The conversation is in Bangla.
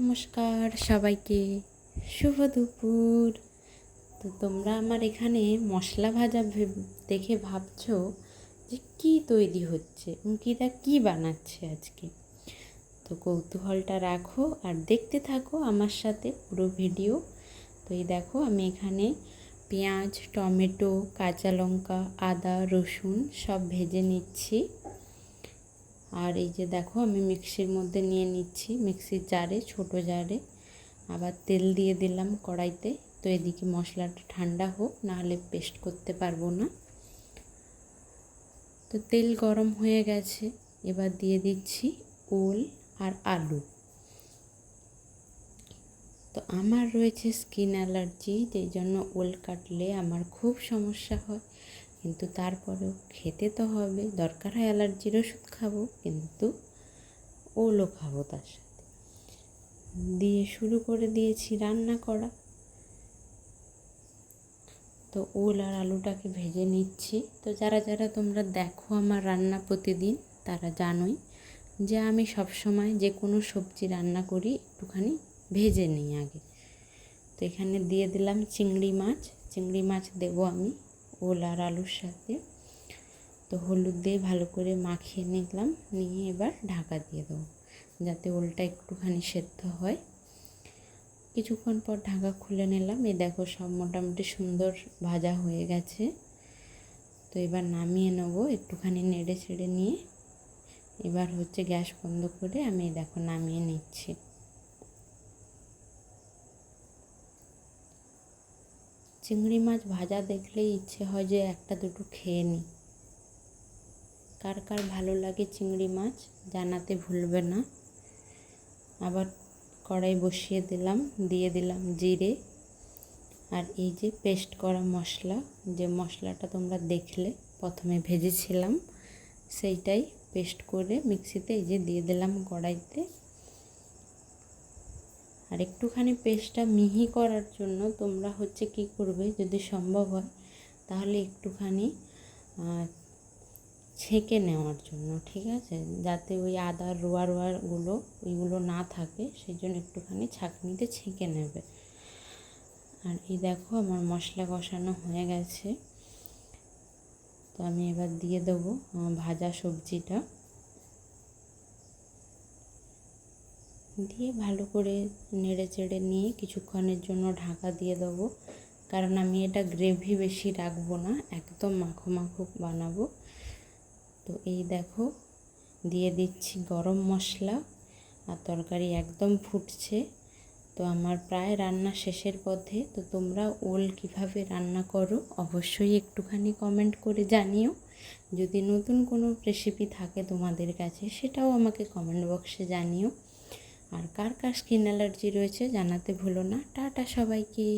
নমস্কার সবাইকে। শুভ দুপুর। তো তোমরা আমার এখানে মশলা ভাজা দেখে ভাবছ যে কী তৈরি হচ্ছে, অঙ্কিতা কী বানাচ্ছে আজকে? তো কৌতূহলটা রাখো আর দেখতে থাকো আমার সাথে পুরো ভিডিও। তো এই দেখো, আমি এখানে পেঁয়াজ, টমেটো, কাঁচা লঙ্কা, আদা, রসুন সব ভেজে নিচ্ছি। আর এই যে দেখো, আমি মিক্সির মধ্যে নিয়ে নিচ্ছি। মিক্সির জারে, ছোট জারে। আবার তেল দিয়ে দিলাম কড়াইতে। তো এদিকে মশলাটা ঠান্ডা হোক, নাহলে পেস্ট করতে পারব না। তো তেল গরম হয়ে গেছে। এবার দিয়ে দিচ্ছি ওল আর আলু। তো আমার রয়েছে স্কিন অ্যালার্জি, যেই জন্য ওল কাটলে আমার খুব সমস্যা হয়। কিন্তু তারপরেও খেতে তো হবে। দরকার হয় অ্যালার্জির ওষুধ খাব, কিন্তু ওলও খাব তার সাথে। দিয়ে শুরু করে দিয়েছি রান্না করা। তো ওল আর আলুটাকে ভেজে নিচ্ছি। তো যারা যারা তোমরা দেখো আমার রান্না প্রতিদিন, তারা জানোই যে আমি সব সময় যে কোনো সবজি রান্না করি একটুখানি ভেজে নিই আগে। তো এখানে দিয়ে দিলাম চিংড়ি মাছ। চিংড়ি মাছ দেবো আমি। ওল আর আলুর সাথে। তো হলুদ দিয়ে ভালো করে মাখিয়ে নিলাম। নিয়ে এবার ঢাকা দিয়ে দেবো, যাতে ওলটা একটুখানি সেদ্ধ হয়। কিছুক্ষণ পর ঢাকা খুলে নিলাম। এই দেখো সব মোটামুটি সুন্দর ভাজা হয়ে গেছে। তো এবার নামিয়ে নেব, একটুখানি নেড়ে ছেড়ে নিয়ে। এবার হচ্ছে গ্যাস বন্ধ করে আমি দেখো নামিয়ে নিচ্ছি। চিংড়ি মাছ ভাজা দেখলেই ইচ্ছে হয় যে একটা দুটো খেয়ে নিই। কার কার ভালো লাগে চিংড়ি মাছ জানাতে ভুলবে না। আবার কড়াই বসিয়ে দিলাম, দিয়ে দিলাম জিরে। আর এই যে পেস্ট করা মশলা, যে মশলাটা তোমরা দেখলে প্রথমে ভেজেছিলাম, সেইটাই পেস্ট করে মিক্সিতে এই যে দিয়ে দিলাম কড়াইতে। আর একটুখানি পেস্টটা মিহি করার জন্য তোমরা হচ্ছে কি করবে যদি সম্ভব হয়, তাহলে একটুখানি ছেঁকে নেওয়ার জন্য, ঠিক আছে? যাতে ওই আদার রোয়া রোয়াগুলো, ওইগুলো না থাকে, সেই জন্য একটুখানি ছাঁকনিতে ছেঁকে নেবে। আর এই দেখো আমার মশলা কষানো হয়ে গেছে। তো আমি এবার দিয়ে দেবো ভাজা সবজিটা। দিয়ে ভালো করে নেড়ে চেড়ে নিয়ে কিছুক্ষণের জন্য ঢাকা দিয়ে দেবো। কারণ আমি এটা গ্রেভি বেশি রাখব না, একদম মাখো মাখো বানাবো। তো এই দেখো, দিয়ে দিচ্ছি গরম মশলা আর তরকারি একদম ফুটছে। তো আমার প্রায় রান্না শেষের পথে, তো তোমরা ওল কীভাবে রান্না করো অবশ্যই একটুখানি কমেন্ট করে জানিও। যদি নতুন কোনো রেসিপি থাকে তোমাদের কাছে, সেটাও আমাকে কমেন্ট বক্সে জানিও। আর কার কার স্কিন অ্যালার্জি রয়েছে জানাতে ভুলো না। টাটা সবাইকে।